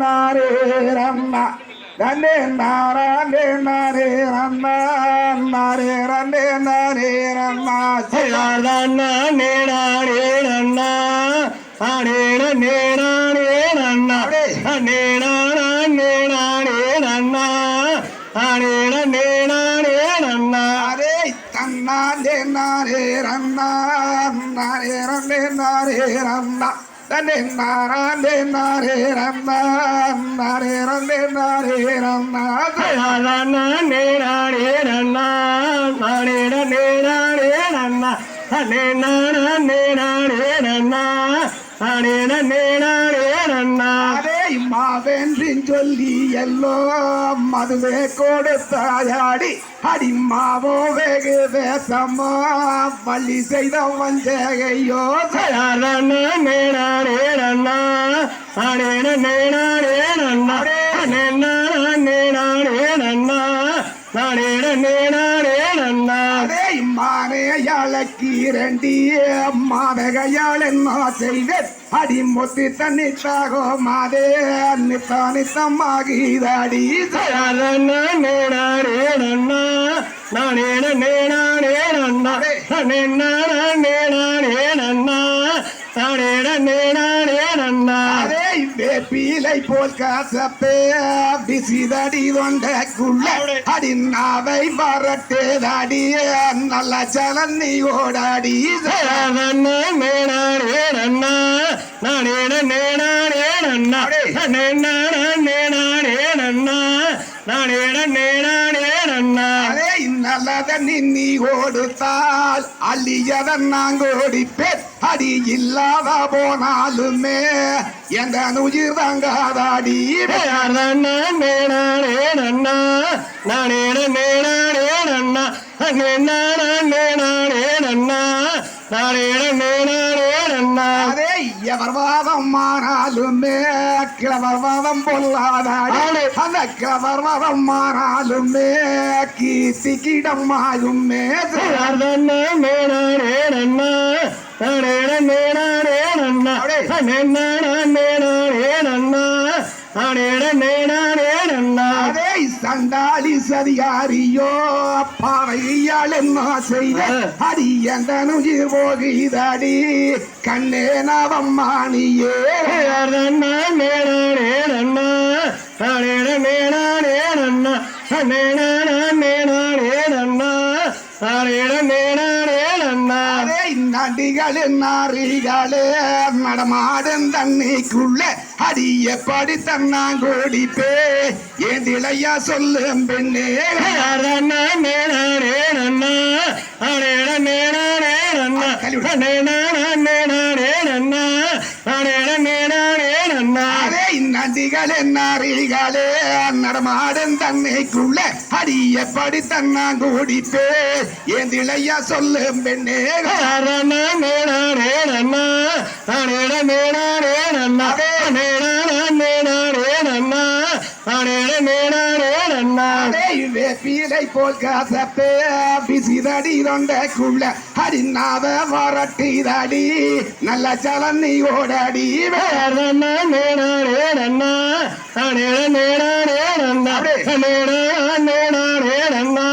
நாரே ரன்னா ரன்னே நாரே நாரே ரன்னா நாரே ரன்னே நாரே ரன்னா ரன்னா நேடானே நன்னா அனேன நேடானே நன்னா நேடான நேடானே நன்னா அனேன நேடானே நன்னா அரே தன்னாலே நாரே ரன்னா நாரே ரன்னே நாரே ரன்னா ரன்னே நாரே நாரே ரன்னா நாரே ரன்னே நாரே ரன்னா ரன்னா நேடானே நன்னா அனேன நேடானே நன்னா நேடான நேடானே நன்னா அனேன நேடானே நன்னா மாவென்றின் சொல்லி எல்லோ மதுவே கொடுத்தாயாடி. அடிமாவோ வெகு வேசமா பள்ளி செய்த வஞ்சகையோ ரன்னா நேடானே நன்னா அனேன நேடானே நன்னா நேடான நேடானே நன்னா அனேன நேடானே நன்னா அதே மானையாளக்கு இரண்டி மாதகையாள் என்ன செய்வேன் அடி முத்தி தன்னித்தாகோ மாதே நித்த நித்தமாகிதடி ரன்னா நேடானே நன்னா. நானேன நேடானே நன்னா. நேடான நேடானே நன்னா. நானேன நேடானே நன்னா. அதே வேப்பிலை போல் காசப்பே. விசிதடி தொண்டக்குள்ள அடி நாவை வரட்டேதாடி நல்ல சலன் நீ ஓடாடி. ரன்னா நேடானே நன்னா நானேன நேடானே நன்னா நேடான நேடானே நன்னா நானேன நேடானே நன்னா அதே நல்லத நின்னி ஓடுத்தால் அள்ளியதன் நாங்கோடிப்பேன் அடி. இல்லாத போனாலுமே எங்க உயிர் தங்காதாடி நானே நானே நானே அதே எவர் வாதம் மாறாலுமே கிழவர் வாதம் பொல்லாதாடி. அந்த கிழவர் வாதம் மாறாலுமே கீர்த்தி கிடமாயுமே ரன்னா நேடானே அதே சண்டாளி சதிகாரியோ பாவையால் என்ன செய்த? அடி எந்த நுயிர் போகிதடி கண்ணே நவம்மானியே நன்னா நானேன நேடானே நன்னா நேடான நேடானே நன்னா நானேன நேடானே நன்னா அதே நடிகளே நாரிகளே நடமாடும் தண்ணிக்குள்ள அடி எப்படி தன்னாங்கோடிப்பே ஏந்திளையா சொல்லும் பெண்ணே ரன்னா நதிகள் அதே நடிகளே தன்னைக்குள்ள அடியப்படி தன்னா கூடிப்பே என் தன்னாங்கோடிப்பே சொல்லும் பெண்ணே வேப்பிலை போல் காசப்பே பிசிதடி தொண்டக்குள்ள அடிநாத வரட்டிதடி நல்ல சலனி ஓடடி ரன்னா நேடானே நன்னா நானேன. நேடானே நன்னா. நேடான நேடானே நன்னா நானேன. நேடானே நன்னா